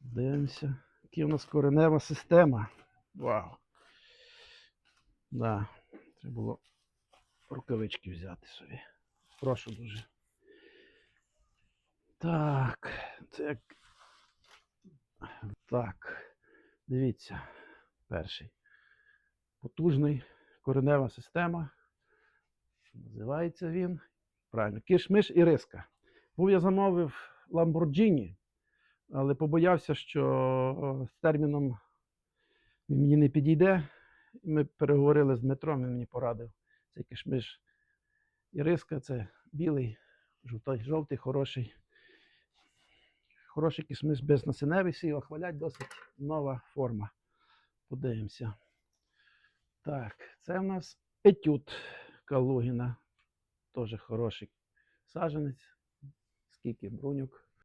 Дивимося. Яка у нас коренева система. Вау. Да. Треба було рукавички взяти собі. Прошу дуже. Так. Це як. Так. Дивіться. Перший. Потужний коренева система. Називається він. Правильно, кишмиш і риска. Був я замовив Lamborghini, але побоявся, що з терміном він мені не підійде. Ми переговорили з Дмитром, він мені порадив. Цей кишмиш і риска це білий, жовтий, жовтий, хороший. Хороший кишмиш безнасеневий, всі його хвалять, досить нова форма. Подивимося. Так, це в нас етюд Калугіна. Теж хороший саженець. Скільки бруньок.